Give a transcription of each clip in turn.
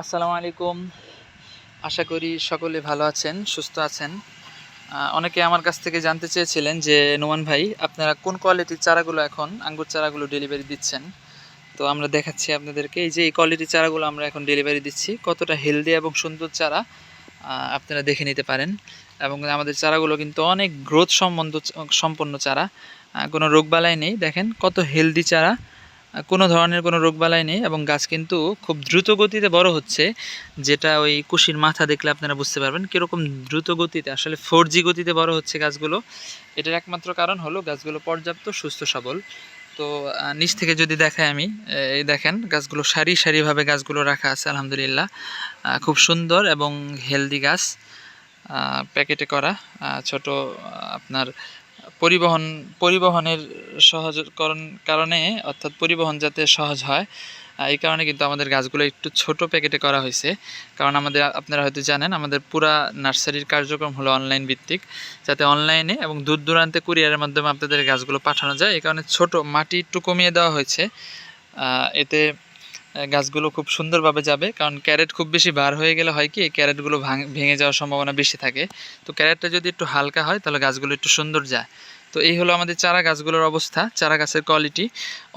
আসসালামু আলাইকুম। আশা করি সকলে ভালো আছেন, সুস্থ আছেন। অনেকে আমার কাছ থেকে জানতে চেয়েছিলেন যে, নোমান ভাই, আপনারা কোন কোয়ালিটির চারাগুলো এখন আঙ্গুর চারাগুলো ডেলিভারি দিচ্ছেন? তো আমরা দেখাচ্ছি আপনাদেরকে, এই যে এই কোয়ালিটির চারাগুলো আমরা এখন ডেলিভারি দিচ্ছি। কতটা হেলদি এবং সুন্দর চারা আপনারা দেখে নিতে পারেন। এবং আমাদের চারাগুলো কিন্তু অনেক গ্রোথ সম্বন্ধ, সম্পন্ন চারা। কোনো রোগবালাই নেই। দেখেন কত হেলদি চারা। কোনো ধরনের কোনো রোগবালাই নেই এবং গাছ কিন্তু খুব দ্রুত গতিতে বড় হচ্ছে, যেটা ওই কুশির মাথা দেখলে আপনারা বুঝতে পারবেন কীরকম দ্রুত গতিতে আসলে ফোর গতিতে বড় হচ্ছে গাছগুলো। এটার একমাত্র কারণ হলো গাছগুলো পর্যাপ্ত, সুস্থ, সবল। তো নিচ থেকে যদি দেখাই আমি, এই দেখেন গাছগুলো সারি সারিভাবে গাছগুলো রাখা আছে, আলহামদুলিল্লাহ। খুব সুন্দর এবং হেলদি গাছ প্যাকেটে করা ছোট আপনার পরিবহন, পরিবহনের সহজকরণ কারণে অর্থাৎ পরিবহন যাতে সহজ হয় এই কারণে কিন্তু আমাদের গাছগুলো একটু ছোট প্যাকেটে করা হয়েছে। কারণ আমাদের, আপনারা হয়তো জানেন, আমাদের পুরা নার্সারির কার্যক্রম হলো অনলাইন ভিত্তিক। যাতে অনলাইনে এবং দূর দূরান্তে কুরিয়ারের মাধ্যমে আপনাদের গাছগুলো পাঠানো যায়। এই কারণে ছোট মাটি একটু কমিয়ে দেওয়া হয়েছে। এতে গাছগুলো খুব সুন্দরভাবে যাবে, কারণ ক্যারেট খুব বেশি বার হয়ে গেলে হয় কি এই ক্যারেটগুলো ভেঙে যাওয়ার সম্ভাবনা বেশি থাকে। তো ক্যারেটটা যদি একটু হালকা হয়, তাহলে গাছগুলো একটু সুন্দর যায়। তো এই হলো আমাদের চারা গাছগুলোর অবস্থা, চারা গাছের কোয়ালিটি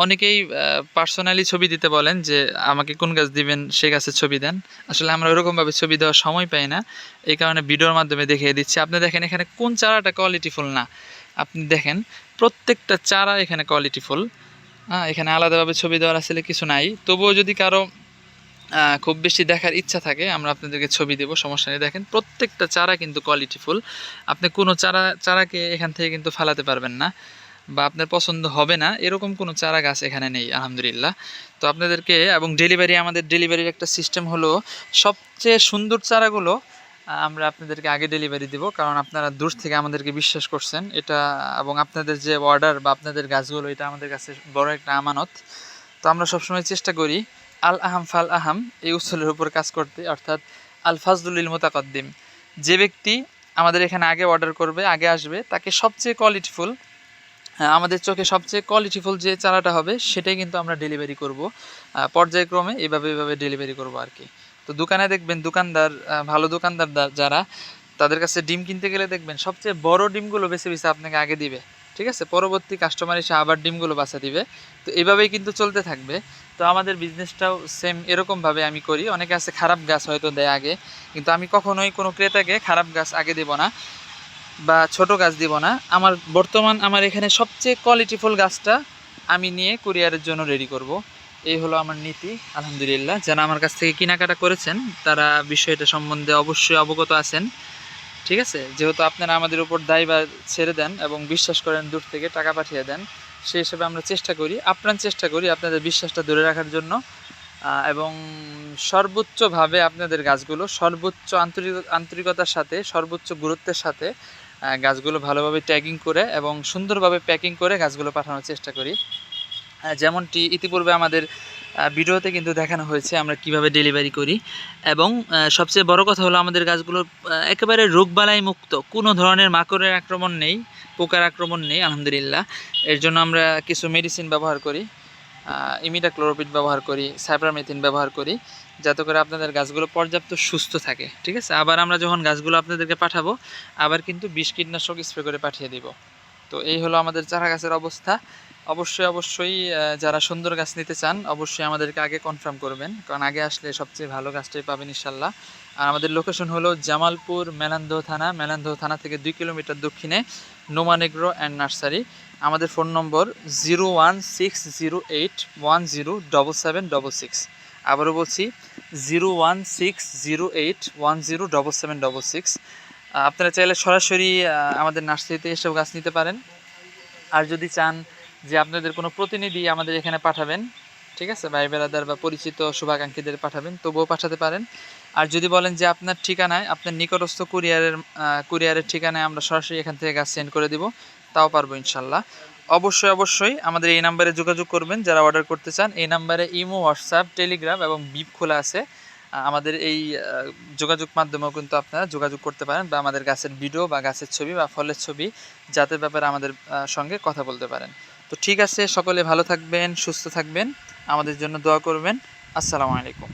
অনেকেই পার্সোনালি ছবি দিতে বলেন যে, আমাকে কোন গাছ দিবেন, সে গাছের ছবি দেন। আসলে আমরা ওরকমভাবে ছবি দেওয়ার সময় পাই না। এই কারণে ভিডিওর মাধ্যমে দেখিয়ে দিচ্ছি। আপনি দেখেন এখানে কোন চারাটা কোয়ালিটিফুল না। আপনি দেখেন, প্রত্যেকটা চারা এখানে কোয়ালিটিফুল হ্যাঁ এখানে আলাদাভাবে ছবি দেওয়ার আসলে কিছু নাই। তবুও যদি কারও খুব বেশি দেখার ইচ্ছা থাকে, আমরা আপনাদেরকে ছবি দেবো, সমস্যা নেই। দেখেন, প্রত্যেকটা চারা কিন্তু কোয়ালিটিফুল আপনি কোনো চারা, চারাকে এখান থেকে কিন্তু ফালাতে পারবেন না বা আপনার পছন্দ হবে না, এরকম কোনো চারা গাছ এখানে নেই, আলহামদুলিল্লাহ। তো আপনাদেরকে, এবং ডেলিভারি আমাদের ডেলিভারির একটা সিস্টেম হলো, সবচেয়ে সুন্দর চারাগুলো আমরা আপনাদেরকে আগে ডেলিভারি দিব, কারণ আপনারা দূর থেকে আমাদেরকে বিশ্বাস করছেন। এটা এবং আপনাদের যে অর্ডার বা আপনাদের গাছগুলো, এটা আমাদের কাছে বড় একটা আমানত। তো আমরা সবসময় চেষ্টা করি আল আহাম ফাল আহাম, এই উৎসলের উপর কাজ করতে, অর্থাৎ আল ফাজলুল মোতাকদ্দিম। যে ব্যক্তি আমাদের এখানে আগে অর্ডার করবে, আগে আসবে, তাকে সবচেয়ে কোয়ালিটিফুল হ্যাঁ আমাদের চোখে সবচেয়ে কোয়ালিটিফুল যে চারাটা হবে, সেটাই কিন্তু আমরা ডেলিভারি করব। পর্যায়ক্রমে এভাবে এভাবে ডেলিভারি করব আর কি। তো দোকানে দেখবেন দোকানদার ভালো দোকানদার যারা, তাদের কাছে ডিম কিনতে গেলে দেখবেন সবচেয়ে বড় ডিমগুলো বেছে বেছে আপনাকে আগে দিবে। ঠিক আছে? পরবর্তী কাস্টমার এসে আবার ডিমগুলো বাছা দিবে। তো এভাবেই কিন্তু চলতে থাকবে। তো আমাদের বিজনেসটাও সেম এরকমভাবে আমি করি। অনেকে আছে খারাপ গাছ হয়তো দেয় আগে, কিন্তু আমি কখনোই কোনো ক্রেতাকে খারাপ গাছ আগে দেব না বা ছোট গাছ দিব না। আমার বর্তমান, আমার এখানে সবচেয়ে কোয়ালিটিফুল গাছটা আমি নিয়ে কুরিয়ারের জন্য রেডি করব। এই হলো আমার নীতি, আলহামদুলিল্লাহ। যারা আমার কাছ থেকে কেনাকাটা করেছেন, তারা বিষয়টা সম্বন্ধে অবশ্যই অবগত আছেন। ঠিক আছে? যেহেতু আপনারা আমাদের উপর দায়ভার ছেড়ে দেন এবং বিশ্বাস করেন দূর থেকে টাকা পাঠিয়ে দেন, সেই হিসেবে আমরা চেষ্টা করি, আপ্রাণ চেষ্টা করি আপনাদের বিশ্বাসটা ধরে রাখার জন্য এবং সর্বোচ্চভাবে আপনাদের গাছগুলো, সর্বোচ্চ আন্তরিক, আন্তরিকতার সাথে, সর্বোচ্চ গুরুত্বের সাথে গাছগুলো ভালোভাবে ট্যাগিং করে এবং সুন্দরভাবে প্যাকিং করে গাছগুলো পাঠানোর চেষ্টা করি। যেমনটি ইতিপূর্বে আমাদের ভিডিওতে কিন্তু দেখানো হয়েছে আমরা কীভাবে ডেলিভারি করি। এবং সবচেয়ে বড় কথা হলো আমাদের গাছগুলো একেবারে রোগবালাই মুক্ত, কোনো ধরনের মাকড়ের আক্রমণ নেই, পোকার আক্রমণ নেই, আলহামদুলিল্লাহ। এর জন্য আমরা কিছু মেডিসিন ব্যবহার করি ইমিডা ক্লোরোপিড ব্যবহার করি সাইপ্রামেথিন ব্যবহার করি, যাতে করে আপনাদের গাছগুলো পর্যাপ্ত সুস্থ থাকে, ঠিক আছে? আবার আমরা যখন গাছগুলো আপনাদেরকে পাঠাবো, আবার কিন্তু বিষ কীটনাশক স্প্রে করে পাঠিয়ে দিব। তো এই হলো আমাদের চারা গাছের অবস্থা। অবশ্যই অবশ্যই যারা সুন্দর গাছ নিতে চান, অবশ্যই আমাদেরকে আগে কনফার্ম করবেন। কারণ আগে আসলে সবচেয়ে ভালো গাছটাই পাবেন ইনশাল্লাহ। আর আমাদের লোকেশন হলো জামালপুর মেলান্দহ থানা মেলান্দহ থানা থেকে দুই কিলোমিটার দক্ষিণে নোমানেগ্রো অ্যান্ড নার্সারি। আমাদের phone number zero one six zero eight one zero double seven double six. আবারও বলছি, zero one six zero eight one zero double seven double six. আপনারা চাইলে সরাসরি আমাদের নার্সারিতে এসব গাছ নিতে পারেন। আর যদি চান যে আপনাদের কোনো প্রতিনিধি আমাদের এখানে পাঠাবেন, ঠিক আছে? ভাই বেড়াদার বা পরিচিত, শুভাকাঙ্ক্ষীদের পাঠাবেন, তবুও পাঠাতে পারেন। আর যদি বলেন যে আপনার ঠিকানায়, আপনার নিকটস্থ কুরিয়ারের কুরিয়ারের ঠিকানায় আমরা সরাসরি এখান থেকে গাছ সেন্ড করে দিব, তাও পারব ইনশাল্লাহ। অবশ্যই অবশ্যই আমাদের এই নাম্বারে যোগাযোগ করবেন যারা অর্ডার করতে চান। এই নাম্বারে ইমো, হোয়াটসঅ্যাপ, টেলিগ্রাম এবং বিপ খোলা আছে। আমাদের এই যোগাযোগ মাধ্যমেও কিন্তু আপনারা যোগাযোগ করতে পারেন বা আমাদের গাছের ভিডিও বা গাছের ছবি বা ফলের ছবি, জাতের ব্যাপারে আমাদের সঙ্গে কথা বলতে পারেন। তো ঠিক আছে সকলে ভালো থাকবেন সুস্থ থাকবেন আমাদের জন্য দোয়া করবেন। আসসালামু আলাইকুম।